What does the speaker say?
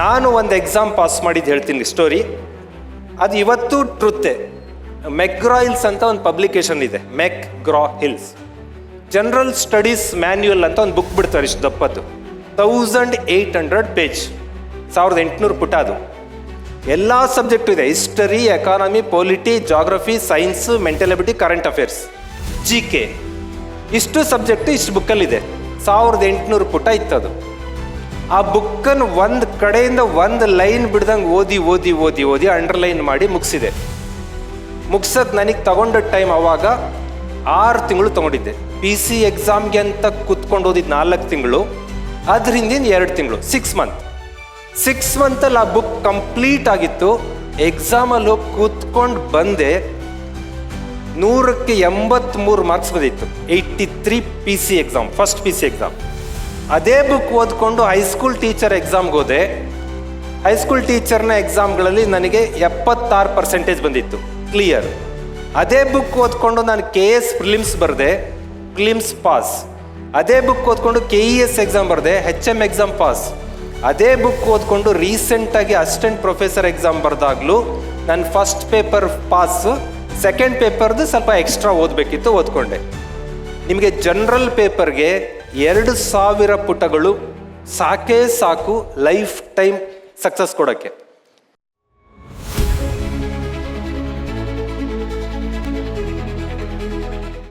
ನಾನು ಒಂದು exam pass ಮಾಡಿದ್ದು ಹೇಳ್ತೀನಿ ಸ್ಟೋರಿ ಅದು ಇವತ್ತು ಟ್ರುತ್ತೆ ಮೆಕ್ಗ್ರಾ ಹಿಲ್ಸ್ ಅಂತ ಒಂದು ಪಬ್ಲಿಕೇಶನ್ ಇದೆ. McGraw Hills general studies manual ಅಂತ ಒಂದು ಬುಕ್ ಬಿಡ್ತಾರೆ ಇಷ್ಟು ದಪ್ಪದ್ದು. ತೌಸಂಡ್ ಏಯ್ಟ್ ಹಂಡ್ರೆಡ್ ಪೇಜ್ ಸಾವಿರದ ಎಂಟುನೂರು ಪುಟ ಅದು. ಎಲ್ಲ ಸಬ್ಜೆಕ್ಟು ಇದೆ. History economy polity geography science mental ability current affairs G K ಇಷ್ಟು ಸಬ್ಜೆಕ್ಟು ಇಷ್ಟು ಬುಕ್ಕಲ್ಲಿದೆ ಸಾವಿರದ ಎಂಟುನೂರು ಪುಟ ಇತ್ತದು. ಆ ಬುಕ್ಕನ್ನು ಒಂದು ಕಡೆಯಿಂದ ಒಂದು ಲೈನ್ ಬಿಡ್ದಂಗೆ ಓದಿ ಓದಿ ಓದಿ ಓದಿ ಅಂಡರ್ಲೈನ್ ಮಾಡಿ ಮುಗಿಸಿದೆ. ಮುಗ್ಸೋದು ನನಗೆ ತಗೊಂಡ ಟೈಮ್ ಅವಾಗ ಆರು ತಿಂಗಳು ತಗೊಂಡಿದ್ದೆ. ಪಿ ಸಿ ಎಕ್ಸಾಮ್ಗೆ ಅಂತ ಕೂತ್ಕೊಂಡು ಓದಿದ್ದು ನಾಲ್ಕು ತಿಂಗಳು ಅದರಿಂದ ಎರಡು ತಿಂಗಳು ಸಿಕ್ಸ್ ಮಂತ್ ಸಿಕ್ಸ್ ಮಂತಲ್ಲಿ ಆ ಬುಕ್ ಕಂಪ್ಲೀಟ್ ಆಗಿತ್ತು. ಎಕ್ಸಾಮಲ್ಲಿ ಹೋಗಿ ಕೂತ್ಕೊಂಡು ಬಂದೆ. ನೂರಕ್ಕೆ ಎಂಬತ್ತ್ಮೂರು ಮಾರ್ಕ್ಸ್ ಬಂದಿತ್ತು. Eighty three P C exam first P C exam ಅದೇ ಬುಕ್ ಓದ್ಕೊಂಡು ಹೈಸ್ಕೂಲ್ ಟೀಚರ್ ಎಕ್ಸಾಮ್ಗೆ ಹೋದೆ ಹೈಸ್ಕೂಲ್ ಟೀಚರ್ನ ಎಕ್ಸಾಮ್ಗಳಲ್ಲಿ ನನಗೆ ಎಪ್ಪತ್ತಾರು ಪರ್ಸೆಂಟೇಜ್ ಬಂದಿತ್ತು ಕ್ಲಿಯರ್ ಅದೇ ಬುಕ್ ಓದ್ಕೊಂಡು ನಾನು ಕೆ ಎಸ್ ಪ್ರಿಲಿಮ್ಸ್ ಬರೆದೆ ಪ್ರಿಲಿಮ್ಸ್ ಪಾಸ್ ಅದೇ ಬುಕ್ ಓದ್ಕೊಂಡು ಕೆ ಇ ಎಸ್ ಎಕ್ಸಾಮ್ ಬರೆದೆ ಹೆಚ್ ಎಂ ಎಕ್ಸಾಮ್ ಪಾಸ್ ಅದೇ ಬುಕ್ ಓದ್ಕೊಂಡು ರೀಸೆಂಟಾಗಿ ಅಸಿಸ್ಟೆಂಟ್ ಪ್ರೊಫೆಸರ್ ಎಕ್ಸಾಮ್ ಬರೆದಾಗಲೂ ನನ್ನ ಫಸ್ಟ್ ಪೇಪರ್ ಪಾಸ್ ಸೆಕೆಂಡ್ ಪೇಪರ್ದು ಸ್ವಲ್ಪ ಎಕ್ಸ್ಟ್ರಾ ಓದಬೇಕಿತ್ತು ಓದ್ಕೊಂಡೆ. ನಿಮಗೆ ಜನರಲ್ ಪೇಪರ್ಗೆ ಎರಡು ಸಾವಿರ ಪುಟಗಳು ಸಾಕೇ ಸಾಕು ಲೈಫ್ ಟೈಮ್ ಸಕ್ಸಸ್ ಕೊಡೋಕ್ಕೆ.